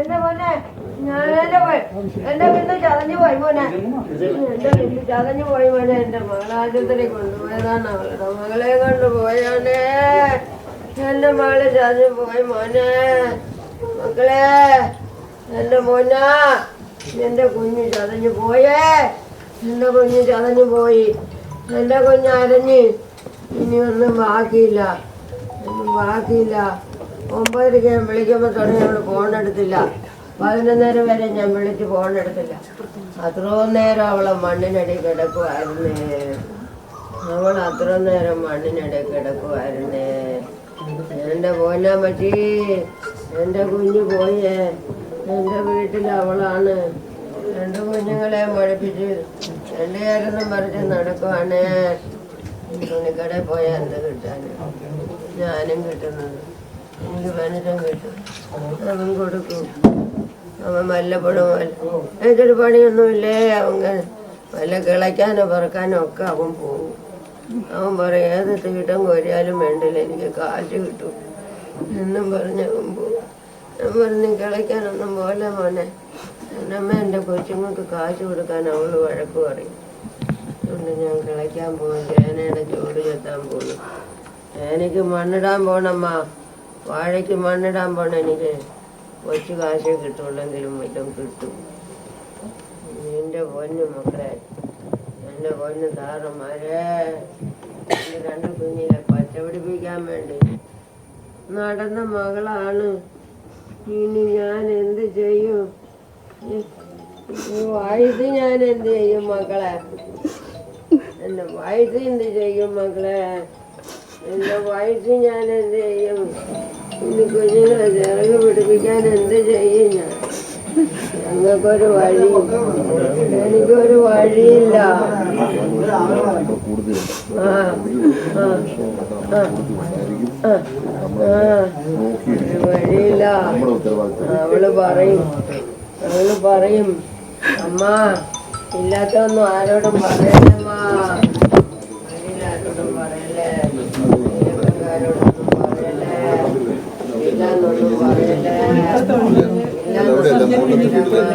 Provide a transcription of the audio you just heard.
എന്റെ മോനെ ഞാൻ എന്റെ പോയി എന്റെ വീട്ടിൽ ചതഞ്ഞു പോയി മോനെ. എന്റെ വീട്ടിൽ ചതഞ്ഞു പോയി മോനെ എന്റെ മകളെ ആശുപത്രി കൊണ്ടുപോയതാണ് അവളുടെ മകളെ കൊണ്ടുപോയാണേ എന്റെ മകൾ ചതഞ്ഞു പോയി മോനെ. മക്കളെ എന്റെ മോനാ എന്റെ കുഞ്ഞ് ചതഞ്ഞു പോയേ. എന്റെ കുഞ്ഞ് ചതഞ്ഞു പോയി. എന്റെ കുഞ്ഞ് അരഞ്ഞ്. ഇനി ഒന്നും ബാക്കിയില്ല. ഒന്നും ബാക്കിയില്ല. ഒമ്പതരയ്ക്ക് വിളിക്കുമ്പോൾ തുടങ്ങി നമ്മൾ ഫോൺ എടുത്തില്ല. പതിനൊന്നര വരെ ഞാൻ വിളിച്ച് ഫോൺ എടുത്തില്ല. അത്രയും നേരം അവളെ മണ്ണിനടി കിടക്കുമായിരുന്നേ അവൾ അത്ര നേരം മണ്ണിനടി കിടക്കുമായിരുന്നേ എന്റെ പോന്നാ പറ്റി എന്റെ കുഞ്ഞു പോയേ എന്റെ വീട്ടിൽ അവളാണ്. രണ്ട് കുഞ്ഞുങ്ങളെ മടുപ്പിച്ച് രണ്ടുപേരൊന്നും മറിച്ച് നടക്കുവാണേ. തുണിക്കടയിൽ പോയാൽ എന്ത് കിട്ടാൻ ഞാനും കിട്ടുന്നത്. എനിക്ക് പണിതം കിട്ടും. അവൻ കൊടുക്കും. അവൻ വല്ലപ്പോഴും എനിക്കൊരു പണിയൊന്നുമില്ലേ? അവൻ വല്ല കിളയ്ക്കാനോ പറക്കാനോ ഒക്കെ അവൻ പോകും അവൻ പറയും ഏത് തീട്ടം കോരിയാലും വേണ്ടില്ല എനിക്ക് കാറ്റ് കിട്ടും. എന്നും പറഞ്ഞ് അവൻ പോകും ഞാൻ പറഞ്ഞു കിളയ്ക്കാനൊന്നും പോലെ മോനെ? എന്നമ്മ എന്റെ കൊച്ചുങ്ങൾക്ക് കാശ് കൊടുക്കാൻ അവൾ വഴക്ക് പറയും. അതുകൊണ്ട് ഞാൻ കിളയ്ക്കാൻ പോകും ചേനയുടെ ചോറ് ചെത്താൻ പോകും എനിക്ക് മണ്ണിടാൻ പോണമ്മ. വാഴയ്ക്ക് മണ്ണിടാൻ പോണ എനിക്ക് കൊച്ചു കാശേ കിട്ടുള്ളെങ്കിലും മറ്റും കിട്ടും. നിന്റെ പൊന്നു മക്കളെ എന്റെ പൊന്നു താറന്മാരെ എന്റെ രണ്ട് കുഞ്ഞിനെ പച്ച പിടിപ്പിക്കാൻ വേണ്ടി നടന്ന മകളാണ്. ഇനി ഞാൻ എന്ത് ചെയ്യും? വയസ്സ് ഞാൻ എന്ത് ചെയ്യും മക്കളെ? എന്റെ വയസ്സ് എന്ത് ചെയ്യും മക്കളെ? എന്റെ വയസ്സ് ഞാൻ എന്ത് ചെയ്യും? ഇനി കുഞ്ഞുങ്ങളെ ചിറക് പിടിപ്പിക്കാൻ എന്ത് ചെയ്യും ഞാൻ? ഞങ്ങൾക്കൊരു വഴി എനിക്കൊരു വഴിയില്ല. വഴിയില്ല. അവൾ പറയും. അവൾ പറയും അമ്മ ഇല്ലാത്തൊന്നും ആരോടും പറയല്ലമ്മ அதோட எல்லா